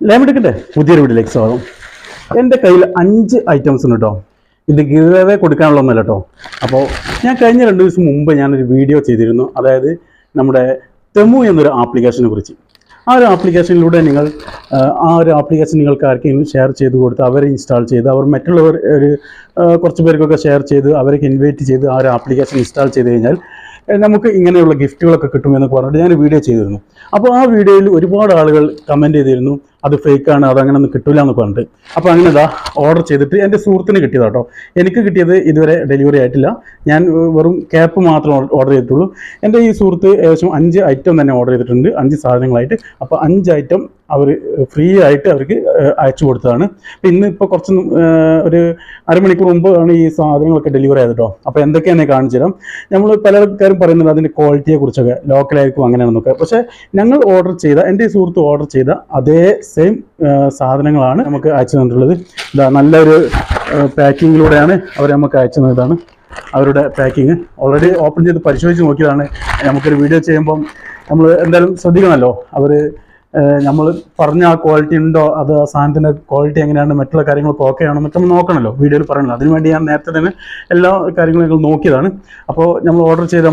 ലേമെടുക്കട്ടെ പുതിയൊരു വീട്ടിലേക്ക് സ്വാഗതം. എന്റെ കയ്യിൽ അഞ്ച് ഐറ്റംസ് ഉണ്ട് കേട്ടോ ഇത് ഗിവേ കൊടുക്കാനുള്ളതൊന്നുമല്ല കേട്ടോ അപ്പോൾ ഞാൻ കഴിഞ്ഞ രണ്ട് ദിവസം മുമ്പ് ഞാനൊരു വീഡിയോ ചെയ്തിരുന്നു. അതായത് നമ്മുടെ തെമു എന്നൊരു ആപ്ലിക്കേഷനെ കുറിച്ച്. ആ ഒരു ആപ്ലിക്കേഷനിലൂടെ നിങ്ങൾ ആ, ഒരു ആപ്ലിക്കേഷൻ നിങ്ങൾക്ക് ആർക്കെങ്കിലും ഷെയർ ചെയ്ത് കൊടുത്ത് അവരെ ഇൻസ്റ്റാൾ ചെയ്ത് അവർ മറ്റുള്ളവർ ഒരു കുറച്ച് പേർക്കൊക്കെ ഷെയർ ചെയ്ത് അവരൊക്കെ ഇൻവൈറ്റ് ചെയ്ത് ആ ഒരു ആപ്ലിക്കേഷൻ ഇൻസ്റ്റാൾ ചെയ്ത് കഴിഞ്ഞാൽ നമുക്ക് ഇങ്ങനെയുള്ള ഗിഫ്റ്റുകളൊക്കെ കിട്ടുമെന്നൊക്കെ പറഞ്ഞിട്ട് ഞാൻ വീഡിയോ ചെയ്തിരുന്നു. അപ്പോൾ ആ വീഡിയോയിൽ ഒരുപാട് ആളുകൾ കമന്റ് ചെയ്തിരുന്നു. അത് ഫേക്കാണ് അത് അങ്ങനെ ഒന്നും കിട്ടില്ല എന്ന് പറഞ്ഞിട്ട്. അപ്പോൾ അങ്ങനെ ഇതാ ഓർഡർ ചെയ്തിട്ട് എന്റെ സുഹൃത്തിന് കിട്ടിയതാ കേട്ടോ എനിക്ക് കിട്ടിയത് ഇതുവരെ ഡെലിവറി ആയിട്ടില്ല. ഞാൻ വെറും ക്യാപ്പ് മാത്രം ഓർഡർ ചെയ്തിട്ടുള്ളൂ. എന്റെ ഈ സുഹൃത്ത് ഏകദേശം അഞ്ച് ഐറ്റം തന്നെ ഓർഡർ ചെയ്തിട്ടുണ്ട്. അഞ്ച് സാധനങ്ങളായിട്ട്. അപ്പോൾ അഞ്ച് ഐറ്റം അവർ ഫ്രീ ആയിട്ട് അവർക്ക് അയച്ചു കൊടുത്തതാണ്. അപ്പോൾ ഇന്ന് ഇപ്പോൾ കുറച്ച് ഒരു അരമണിക്കൂർ മുമ്പ് ആണ് ഈ സാധനങ്ങളൊക്കെ ഡെലിവറി ആയത് കേട്ടോ അപ്പോൾ എന്തൊക്കെയാണെന്ന് കാണിച്ചു തരാം. നമ്മൾ പല ആൾക്കാരും പറയുന്നത് അതിന്റെ ക്വാളിറ്റിയെ കുറിച്ചൊക്കെ ലോക്കലായിരിക്കും അങ്ങനെയാണെന്നൊക്കെ. പക്ഷേ ഞങ്ങൾ ഓർഡർ ചെയ്ത എന്റെ സുഹൃത്ത് ഓർഡർ ചെയ്ത അതേ സെയിം സാധനങ്ങളാണ് നമുക്ക് അയച്ചു തന്നിട്ടുള്ളത്. ഇതാ നല്ലൊരു പാക്കിങ്ങിലൂടെയാണ് അവർ നമുക്ക് അയച്ചു തന്നതാണ്. അവരുടെ പാക്കിങ് ഓൾറെഡി ഓപ്പൺ ചെയ്ത് പരിശോധിച്ച് നോക്കിയതാണ്. നമുക്കൊരു വീഡിയോ ചെയ്യുമ്പം നമ്മൾ എന്തായാലും ശ്രദ്ധിക്കണമല്ലോ. അവർ നമ്മൾ പറഞ്ഞ ആ ക്വാളിറ്റി ഉണ്ടോ? അത് ആ സാധനത്തിന്റെ ക്വാളിറ്റി എങ്ങനെയാണ്? മറ്റുള്ള കാര്യങ്ങളൊക്കെ ഓക്കെ ആണോ എന്നൊക്കെ നോക്കണമല്ലോ വീഡിയോയിൽ പറയണല്ലോ അതിനുവേണ്ടി ഞാൻ നേരത്തെ തന്നെ എല്ലാ കാര്യങ്ങളും ഞങ്ങൾ നോക്കിയതാണ്. അപ്പോൾ നമ്മൾ ഓർഡർ ചെയ്ത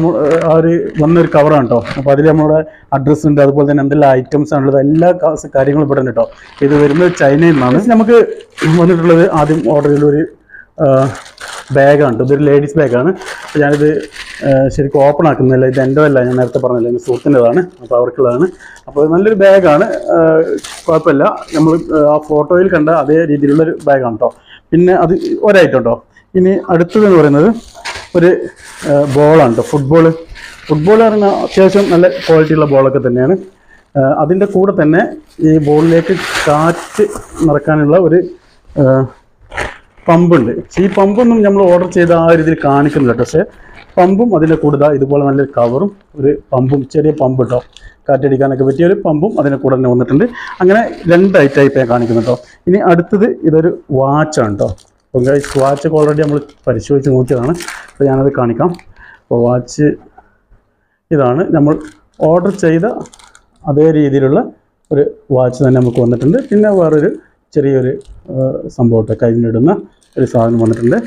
ആ ഒരു വന്നൊരു കവറാണ് കേട്ടോ അപ്പോൾ അതിൽ നമ്മുടെ അഡ്രസ്സ് ഉണ്ട്. അതുപോലെ തന്നെ എന്തെല്ലാം ഐറ്റംസ് ആണുള്ളത് എല്ലാ കാര്യങ്ങളും ഇവിടെ ഉണ്ട് കേട്ടോ ഇത് വരുന്നത് ചൈനയിൽ നിന്നാണ്. നമുക്ക് വന്നിട്ടുള്ളത് ആദ്യം ഓർഡർ ചെയ്ത ഒരു ബാഗാണ്. ഇതൊരു ലേഡീസ് ബാഗാണ് അപ്പോൾ ഞാനിത് ശരിക്കും ഓപ്പൺ ആക്കുന്നില്ല ഇത് എന്റെ അല്ല ഞാൻ നേരത്തെ പറഞ്ഞില്ല എന്റെ സുഹൃത്തിന്റെതാണ്. അപ്പോൾ അവർക്കുള്ളതാണ്. അപ്പോൾ നല്ലൊരു ബാഗാണ്. കുഴപ്പമില്ല. നമ്മൾ ആ ഫോട്ടോയിൽ കണ്ട അതേ രീതിയിലുള്ളൊരു ബാഗാണ് കേട്ടോ പിന്നെ അത് ഒരൈറ്റം കേട്ടോ ഇനി അടുത്തതെന്ന് പറയുന്നത് ഒരു ബോളാണ് കേട്ടോ ഫുട്ബോൾ ഫുട്ബോൾ പറഞ്ഞാൽ അത്യാവശ്യം നല്ല ക്വാളിറ്റിയുള്ള ബോളൊക്കെ തന്നെയാണ്. അതിന്റെ കൂടെ തന്നെ ഈ ബോളിലേക്ക് കാറ്റ് നിറക്കാനുള്ള ഒരു പമ്പുണ്ട്. ഈ പമ്പൊന്നും നമ്മൾ ഓർഡർ ചെയ്ത ആ ഇതിൽ കാണിക്കുന്നില്ല പക്ഷേ പമ്പും അതിന്റെ കൂടെ ഇതുപോലെ നല്ലൊരു കവറും ഒരു പമ്പും ചെറിയ പമ്പ് കേട്ടോ. കാറ്റടിക്കാനൊക്കെ പറ്റിയ ഒരു പമ്പും അതിന്റെ കൂടെ തന്നെ വന്നിട്ടുണ്ട്. അങ്ങനെ രണ്ട് ഐറ്റായിട്ട് ഞാൻ കാണിക്കുന്നു കേട്ടോ. ഇനി അടുത്തത് ഇതൊരു വാച്ചാണ് കേട്ടോ. അപ്പം വാച്ചൊക്കെ ഓൾറെഡി നമ്മൾ പരിശോധിച്ച് നോക്കിയതാണ്. അപ്പോൾ ഞാനത് കാണിക്കാം. അപ്പോൾ വാച്ച് ഇതാണ് നമ്മൾ ഓർഡർ ചെയ്ത അതേ രീതിയിലുള്ള ഒരു വാച്ച് തന്നെ നമുക്ക് വന്നിട്ടുണ്ട്. പിന്നെ വേറൊരു ചെറിയൊരു സംഭവത്തെ കഴിഞ്ഞിടുന്ന ഒരു സാധനം വന്നിട്ടുണ്ട്.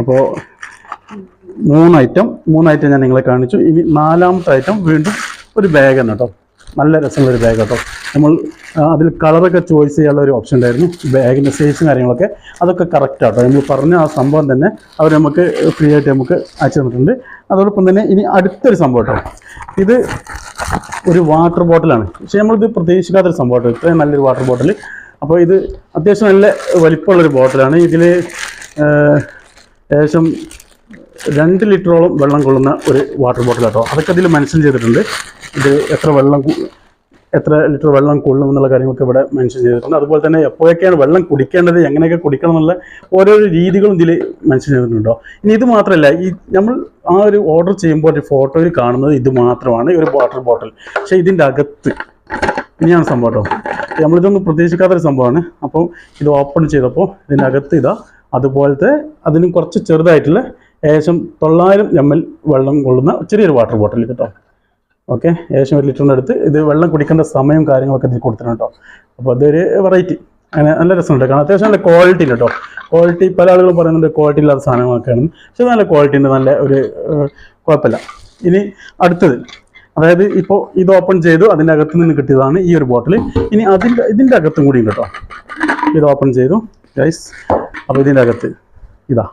അപ്പോൾ മൂന്ന് ഐറ്റം മൂന്ന് ഐറ്റം ഞാൻ നിങ്ങളെ കാണിച്ചു. ഇനി നാലാമത്തെ ഐറ്റം വീണ്ടും ഒരു ബാഗ് ആണ് കേട്ടോ. നല്ല രസമുള്ള ഒരു ബാഗ് കേട്ടോ. നമ്മൾ അതിൽ കളറൊക്കെ ചോയ്സ് ചെയ്യാനുള്ള ഒരു ഓപ്ഷൻ ഉണ്ടായിരുന്നു. ബാഗിന്റെ സൈസും കാര്യങ്ങളൊക്കെ അതൊക്കെ കറക്റ്റ് ആട്ടോ. നമ്മൾ പറഞ്ഞ ആ സംഭവം തന്നെ അവർ നമുക്ക് ഫ്രീ ആയിട്ട് നമുക്ക് അയച്ചു തന്നിട്ടുണ്ട്. അതോടൊപ്പം തന്നെ ഇനി അടുത്തൊരു സംഭവം കേട്ടോ. ഇത് ഒരു വാട്ടർ ബോട്ടിലാണ് പക്ഷേ നമ്മളിത് പ്രതീക്ഷിക്കാത്തൊരു സംഭവം കേട്ടോ. ഇത്രയും നല്ലൊരു വാട്ടർ ബോട്ടിൽ അപ്പോൾ ഇത് അത്യാവശ്യം നല്ല വലിപ്പമുള്ളൊരു ബോട്ടിലാണ്. ഇതിൽ ഏകദേശം രണ്ട് ലിറ്ററോളം വെള്ളം കൊള്ളുന്ന ഒരു വാട്ടർ ബോട്ടിൽ കേട്ടോ അതൊക്കെ ഇതിൽ മെൻഷൻ ചെയ്തിട്ടുണ്ട്. ഇത് എത്ര വെള്ളം എത്ര ലിറ്റർ വെള്ളം കൊള്ളും എന്നുള്ള കാര്യങ്ങളൊക്കെ ഇവിടെ മെൻഷൻ ചെയ്തിട്ടുണ്ട്. അതുപോലെ തന്നെ എപ്പോഴൊക്കെയാണ് വെള്ളം കുടിക്കേണ്ടത് എങ്ങനെയൊക്കെ കുടിക്കണം എന്നുള്ള ഓരോരോ രീതികളും ഇതിൽ മെൻഷൻ ചെയ്തിട്ടുണ്ടോ. ഇനി ഇത് മാത്രമല്ല ഈ നമ്മൾ ആ ഒരു ഓർഡർ ചെയ്യുമ്പോൾ ഒരു ഫോട്ടോയിൽ കാണുന്നത് ഇത് മാത്രമാണ് ഒരു വാട്ടർ ബോട്ടിൽ. പക്ഷേ ഇതിന്റെ അകത്ത് ഇനിയാണ് സംഭവം കേട്ടോ. നമ്മളിതൊന്നും പ്രതീക്ഷിക്കാത്തൊരു സംഭവമാണ്. അപ്പോൾ ഇത് ഓപ്പൺ ചെയ്തപ്പോൾ ഇതിന്റെ അകത്ത് ഇതാ അതുപോലത്തെ അതിന് കുറച്ച് ചെറുതായിട്ടുള്ള ഏകദേശം തൊള്ളായിരം എം എൽ വെള്ളം കൊള്ളുന്ന ചെറിയൊരു വാട്ടർ ബോട്ടിൽ കേട്ടോ. ഓക്കെ ഏകദേശം ഒരു ലിറ്ററിന്റെ അടുത്ത് ഇത് വെള്ളം കുടിക്കേണ്ട സമയവും കാര്യങ്ങളൊക്കെ ഇതിൽ കൊടുത്തിട്ടുണ്ട് കേട്ടോ. അപ്പോൾ അതൊരു വെറൈറ്റി അങ്ങനെ നല്ല രസമുണ്ട്. കാരണം അത്യാവശ്യം നല്ല ക്വാളിറ്റി ഉണ്ട് കേട്ടോ. ക്വാളിറ്റി പല ആളുകളും പറയുന്നുണ്ട് ക്വാളിറ്റി ഇല്ലാത്ത സാധനങ്ങളൊക്കെയാണ്. പക്ഷെ നല്ല ക്വാളിറ്റി ഉണ്ട് നല്ല ഒരു കുഴപ്പമില്ല. ഇനി അടുത്തത്. അതായത് ഇപ്പോൾ ഇത് ഓപ്പൺ ചെയ്തു അതിന്റെ അകത്ത് നിന്ന് കിട്ടിയതാണ് ഈ ഒരു ബോട്ടിൽ ഇനി അതിന്റെ ഇതിന്റെ അകത്തും കൂടി ഉണ്ട് കേട്ടോ. ഇത് ഓപ്പൺ ചെയ്തു ഗൈസ് അപ്പോൾ ഇതിന്റെ അകത്ത് ഇതാ.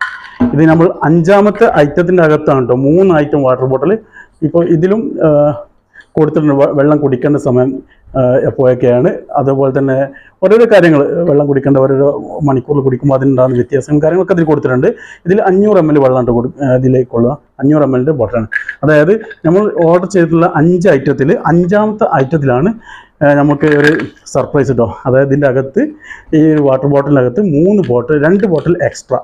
ഇത് നമ്മൾ അഞ്ചാമത്തെ ഐറ്റത്തിന്റെ അകത്താണ് കേട്ടോ മൂന്ന് ഐറ്റം വാട്ടർ ബോട്ടിൽ ഇപ്പോൾ ഇതിലും കൊടുത്തിട്ടുണ്ട്. വെള്ളം കുടിക്കേണ്ട സമയം എപ്പോഴൊക്കെയാണ്. അതുപോലെ തന്നെ ഓരോരോ കാര്യങ്ങൾ വെള്ളം കുടിക്കേണ്ട ഓരോരോ മണിക്കൂറിൽ കുടിക്കുമ്പോൾ അതിനുണ്ടാകുന്ന വ്യത്യാസം കാര്യങ്ങളൊക്കെ അതിൽ കൊടുത്തിട്ടുണ്ട്. ഇതിൽ അഞ്ഞൂറ് എം എൽ വെള്ളമാണ് കൊടു ഇതിലേക്കുള്ള അഞ്ഞൂറ് എം എല്ലിന്റെ ബോട്ടിലാണ്. അതായത് നമ്മൾ ഓർഡർ ചെയ്തിട്ടുള്ള അഞ്ച് ഐറ്റത്തിൽ അഞ്ചാമത്തെ ഐറ്റത്തിലാണ് നമുക്ക് ഒരു സർപ്രൈസ് കിട്ടും അതായത് ഇതിന്റെ അകത്ത് ഈ വാട്ടർ ബോട്ടിലിനകത്ത് മൂന്ന് ബോട്ടിൽ രണ്ട് ബോട്ടിൽ എക്സ്ട്രാ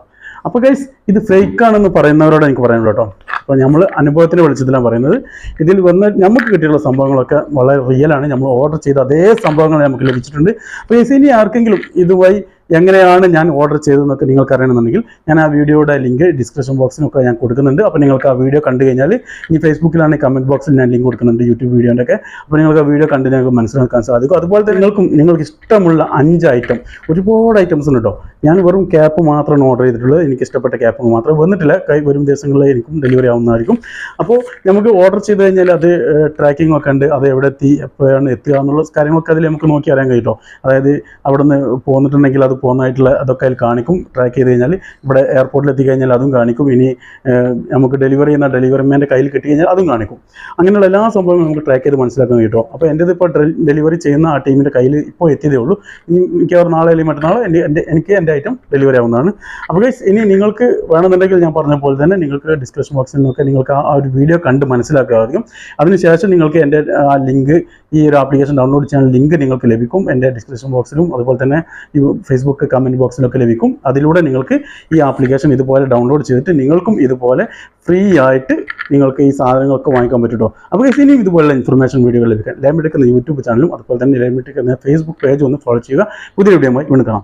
അപ്പോൾ ഗൈസ് ഇത് ഫേക്ക് ആണെന്ന് പറയുന്നവരോട് എനിക്ക് പറയാനുള്ളൂ കേട്ടോ. അപ്പോൾ നമ്മൾ അനുഭവത്തിന്റെ വെളിച്ചത്തിലാണ് പറയുന്നത്. ഇതിൽ വന്ന് നമുക്ക് കിട്ടിയുള്ള സംഭവങ്ങളൊക്കെ വളരെ റിയലാണ് നമ്മൾ ഓർഡർ ചെയ്ത അതേ സംഭവങ്ങൾ നമുക്ക് ലഭിച്ചിട്ടുണ്ട്. അപ്പോൾ ഗൈസ് ഇനി ആർക്കെങ്കിലും ഇതുവഴി എങ്ങനെയാണ് ഞാൻ ഓർഡർ ചെയ്തതെന്നൊക്കെ നിങ്ങൾക്ക് അറിയണമെന്നുണ്ടെങ്കിൽ ഞാൻ ആ വീഡിയോയുടെ ലിങ്ക് ഡിസ്ക്രിപ്ഷൻ ബോക്സിനൊക്കെ ഞാൻ കൊടുക്കുന്നുണ്ട്. അപ്പോൾ നിങ്ങൾക്ക് ആ വീഡിയോ കണ്ടു കഴിഞ്ഞാൽ ഇനി ഫേസ്ബുക്കിലാണെങ്കിൽ കമന്റ് ബോക്സിൽ ഞാൻ ലിങ്ക് കൊടുക്കുന്നുണ്ട് യൂട്യൂബ് വീഡിയോന്റെ ഒക്കെ. അപ്പോൾ നിങ്ങൾക്ക് ആ വീഡിയോ കണ്ട് നിങ്ങൾക്ക് മനസ്സിലാക്കാൻ സാധിക്കും. അതുപോലെ തന്നെ നിങ്ങൾക്കും നിങ്ങൾക്ക് ഇഷ്ടമുള്ള അഞ്ച് ഐറ്റം ഒരുപാട് ഐറ്റംസ് ഉണ്ട് കേട്ടോ ഞാൻ വെറും ക്യാപ്പ് മാത്രമാണ് ഓർഡർ ചെയ്തിട്ടുള്ളത്. എനിക്ക് ഇഷ്ടപ്പെട്ട ക്യാപ്പ് മാത്രം. വന്നിട്ടില്ല. കൈ വരും ദിവസങ്ങളിൽ എനിക്കും ഡെലിവറി ആവുന്നതായിരിക്കും. അപ്പോൾ നമുക്ക് ഓർഡർ ചെയ്ത് കഴിഞ്ഞാൽ അത് ട്രാക്കിംഗ് ഒക്കെ ഉണ്ട്. അത് എവിടെ എത്തി എപ്പോഴാണ് എത്തുക എന്നുള്ള കാര്യങ്ങളൊക്കെ അതിൽ നമുക്ക് നോക്കി അറിയാൻ കഴിയും കേട്ടോ അതായത് അവിടെ നിന്ന് പോന്നിട്ടുണ്ടെങ്കിൽ അത് പോകുന്നതായിട്ടുള്ള അതൊക്കെ അതിൽ കാണിക്കും. ട്രാക്ക് ചെയ്ത് കഴിഞ്ഞാൽ ഇവിടെ എയർപോർട്ടിൽ എത്തിക്കഴിഞ്ഞാൽ അതും കാണിക്കും. ഇനി നമുക്ക് ഡെലിവറി ചെയ്യുന്ന ഡെലിവറി മാന്റെ കയ്യിൽ കിട്ടി കഴിഞ്ഞാൽ അതും കാണിക്കും. അങ്ങനെയുള്ള എല്ലാ സംഭവങ്ങളും നമുക്ക് ട്രാക്ക് ചെയ്ത് മനസ്സിലാക്കാൻ കിട്ടും. അപ്പോൾ എന്റെ ഇപ്പോൾ ഡെലിവറി ചെയ്യുന്ന ആ ടീമിന്റെ കയ്യിൽ ഇപ്പോൾ എത്തിയതേ ഉള്ളൂ. ഇനി മിക്കവാറും നാളെ അല്ലെങ്കിൽ മറ്റന്നാൾ എന്റെ എന്റെ എനിക്ക് എന്റെ ഐറ്റം ഡെലിവറി ആവുന്നതാണ്. അപ്പോൾ ഇനി നിങ്ങൾക്ക് വേണമെന്നുണ്ടെങ്കിൽ ഞാൻ പറഞ്ഞ പോലെ തന്നെ നിങ്ങൾക്ക് ഡിസ്ക്രിപ്ഷൻ ബോക്സിൽ നിന്നൊക്കെ നിങ്ങൾക്ക് ആ ആ ഒരു വീഡിയോ കണ്ട് മനസ്സിലാക്കാമായിരിക്കും അതിനുശേഷം നിങ്ങൾക്ക് എന്റെ ആ ലിങ്ക് ഈ ഒരു ആപ്ലിക്കേഷൻ ഡൗൺലോഡ് ചെയ്യാൻ ലിങ്ക് നിങ്ങൾക്ക് ലഭിക്കും. എന്റെ ഡിസ്ക്രിപ്ഷൻ ബോക്സിലും അതുപോലെ തന്നെ ഈ ഫേസ്ബുക്ക് കമന്റ് ബോക്സിലൊക്കെ ലഭിക്കും. അതിലൂടെ നിങ്ങൾക്ക് ഈ ആപ്ലിക്കേഷൻ ഇതുപോലെ ഡൗൺലോഡ് ചെയ്തിട്ട് നിങ്ങൾക്കും ഇതുപോലെ ഫ്രീ ആയിട്ട് നിങ്ങൾക്ക് ഈ സാധനങ്ങളൊക്കെ വാങ്ങിക്കാൻ പറ്റുമോ അപ്പോൾ ഇനിയും ഇതുപോലുള്ള ഇൻഫർമേഷൻ വീഡിയോകൾ ലഭിക്കാൻ. ലേമെടുക്കുന്ന യൂട്യൂബ് ചാനലും അതുപോലെ തന്നെ ലേമെടുക്കുന്ന ഫേസ്ബുക്ക് പേജ് ഒന്ന് ഫോളോ ചെയ്യുക. പുതിയ വീഡിയോ വീണ്ടും കാണാം.